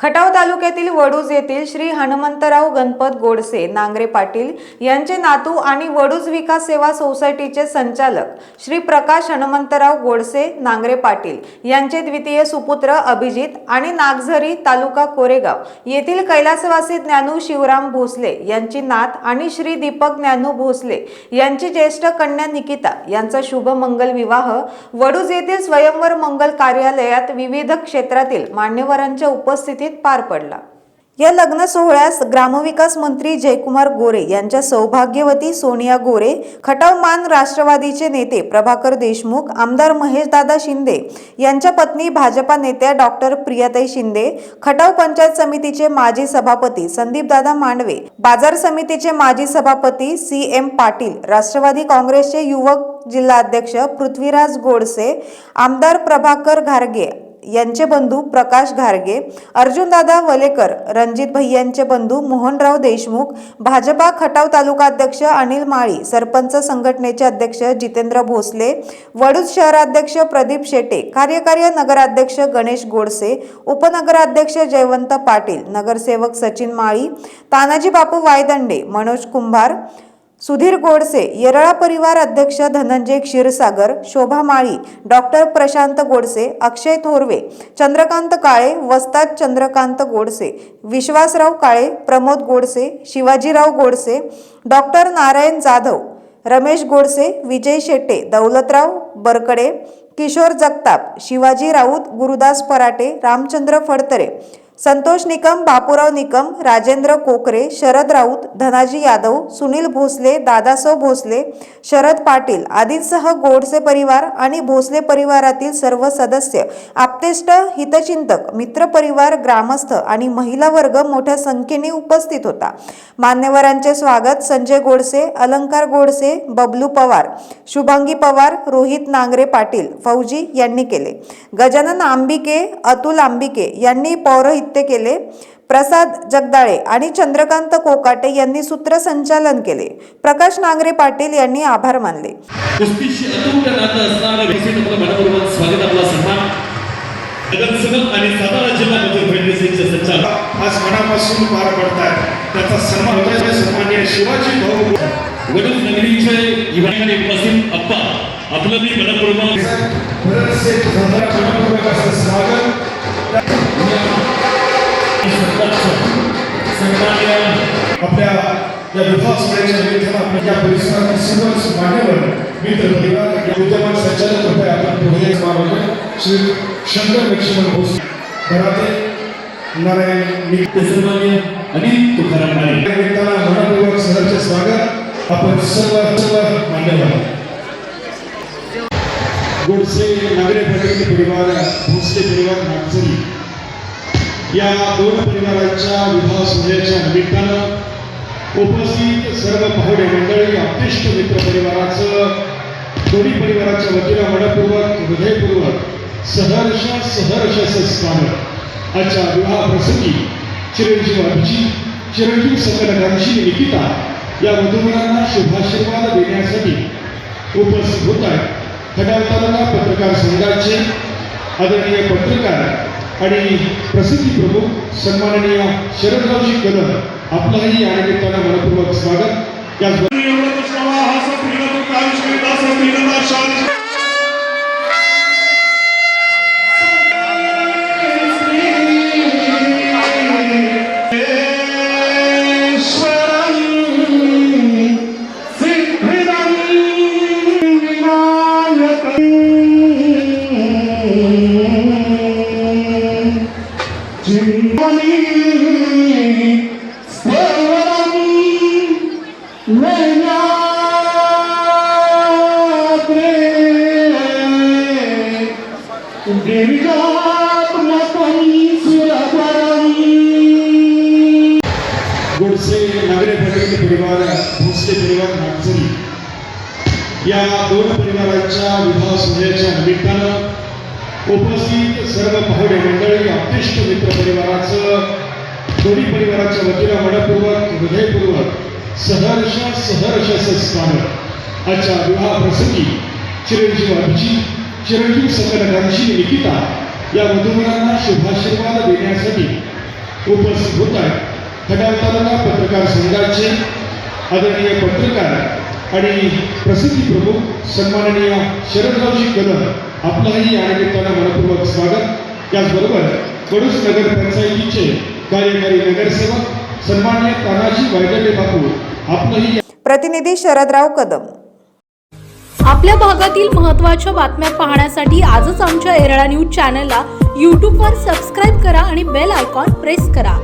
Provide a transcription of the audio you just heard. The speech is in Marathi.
Khatav तालुक्यातील वडूज येथील श्री हनुमंतराव गणपत गोडसे नांगरे पाटील यांचे नातू आणि वडूज विकास सेवा सोसायटीचे संचालक श्री प्रकाश हनुमंतराव गोडसे नांगरे पाटील यांचे द्वितीय सुपुत्र अभिजित आणि नागझरी तालुका कोरेगाव येथील कैलासवासी ज्ञानू शिवराम भोसले यांची नात आणि श्री दीपक ज्ञानू भोसले यांची ज्येष्ठ कन्या निकिता यांचा शुभ मंगल विवाह वडूज येथील स्वयंवर मंगल कार्यालयात विविध क्षेत्रातील मान्यवरांच्या उपस्थितीत पार पडला. या लग्न सोहळ्यास ग्रामविकास मंत्री जयकुमार गोरे यांच्या सौभाग्यवती सोनिया गोरे खटाव मान राष्ट्रवादीचे नेते प्रभाकर देशमुख आमदार महेशदादा शिंदे यांच्या पत्नी भाजपा नेत्या डॉक्टर प्रियाताई शिंदे खटाव पंचायत समितीचे माजी सभापती संदीपदादा मांडवे बाजार समितीचे माजी सभापती सी एम पाटील राष्ट्रवादी काँग्रेसचे युवक जिल्हाध्यक्ष पृथ्वीराज गोडसे आमदार प्रभाकर घारगे यांचे बंधू प्रकाश घारगे अर्जुनदादा वलेकर रणजित भैयांचे बंधू मोहनराव देशमुख भाजपा खटाव तालुका अध्यक्ष अनिल माळी सरपंच संघटनेचे अध्यक्ष जितेंद्र भोसले वडूज शहराध्यक्ष प्रदीप शेटे कार्यकारी नगराध्यक्ष गणेश गोडसे उपनगराध्यक्ष जयवंत पाटील नगरसेवक सचिन माळी तानाजी बापू वायदंडे मनोज कुंभार सुधीर गोडसे येरळा परिवार अध्यक्ष धनंजय क्षीरसागर शोभा माळी डॉक्टर प्रशांत गोडसे अक्षय थोरवे चंद्रकांत काळे वस्ताद चंद्रकांत गोडसे विश्वासराव काळे प्रमोद गोडसे शिवाजीराव गोडसे डॉक्टर नारायण जाधव रमेश गोडसे विजय शेट्टे दौलतराव बरकडे किशोर जगताप शिवाजी राऊत गुरुदास पराटे रामचंद्र फडतरे संतोष निकम बापूराव निकम राजेंद्र कोकरे शरद राऊत धनाजी यादव सुनील भोसले दादासव भोसले शरद पाटील आदींसह गोडसे परिवार आणि भोसले परिवारातील सर्व सदस्य आप्तेष्ट हितचिंतक मित्रपरिवार ग्रामस्थ आणि महिला वर्ग मोठ्या संख्येने उपस्थित होता. मान्यवरांचे स्वागत संजय गोडसे अलंकार गोडसे बबलू पवार शुभांगी पवार रोहित नांगरे पाटील फौजी यांनी केले. गजानन आंबिके अतुल आंबिके यांनी पौरोहित पौरोहित्य केले. प्रसाद जगदाळे आणि चंद्रकांत कोकाटे यांनी सूत्रसंचालन केले. प्रकाश नांगरे पाटील यांनी आभार मानले. अतूट नातं या विभाग सोहळ्याच्या निमित्तानं आपल्या या परिसरातील सर्वच मान्यवर मित्र परिवार या उद्यमान संचालक रुपये आपण पुढे समारोह श्री शंकर लक्ष्मण भोसले. बराते नारायण नित्य सन्मान्य अनिल तुकाराम माने या निमित्तानं मनपूर्वक सहर्ष स्वागत. आपण सर्व सर्व मान्यवर. गोडसे नागरे पटेल परिवार भोसले परिवार नागझरी. या दोन परिवारांच्या विवाह सोहळ्याच्या निमित्तानं उपस्थित सर्व पाहुणे मंडळी आप्तेष्ट मित्र परिवाराचं दोन्ही परिवाराच्या वतीनं मनपूर्वक हृदयपूर्वक सहर्ष सहर्ष असं आजच्या विवाह प्रसंगी चिरंजीव अभिजी चिरंजीव सकलकांशी निकिता या वधूवरांना शुभाशीर्वाद देण्यासाठी उपस्थित होत आहेत. खटाव तालुका पत्रकार संघाचे आदरणीय पत्रकार आणि प्रसिद्धी प्रमुख सन्माननीय शरदरावजी कदम आपलंही या निमित्तानं मनपूर्वक स्वागत. याच या दोन परिवारांच्या विवाह सोहळ्याच्या निमित्तानं उपस्थित सर्व पाहुणे मंडळी आप्तेष्ट मित्र परिवाराचं दोन्ही परिवाराच्या वतीनं मनपूर्वक हृदयपूर्वक सहर्ष सहर्ष असं आजच्या विवाह प्रसंगी चिरंजीव अभिजित चिरंजीव संघटकांशी निकिता या वधूवरांना शुभाशीर्वाद देण्यासाठी उपस्थित होत आहेत. खटाव तालुका पत्रकार संघाचे आदरणीय पत्रकार आणि प्रसिद्धी प्रमुख सन्माननीय शरदरावजी कदम आपलंही या निमित्तानं मनपूर्वक स्वागत. याचबरोबर वडूस नगर पंचायतीचे कार्यकारी नगरसेवक सन्मान्य तानाजी वायगटे बापू आपलंही प्रतिनिधी शरदराव कदम. आपल्या भागातील महत्त्वाच्या बातम्या पाहण्यासाठी आजच आमच्या एरळा न्यूज चॅनलला यूट्यूबवर सबस्क्राईब करा आणि बेल आयकॉन प्रेस करा.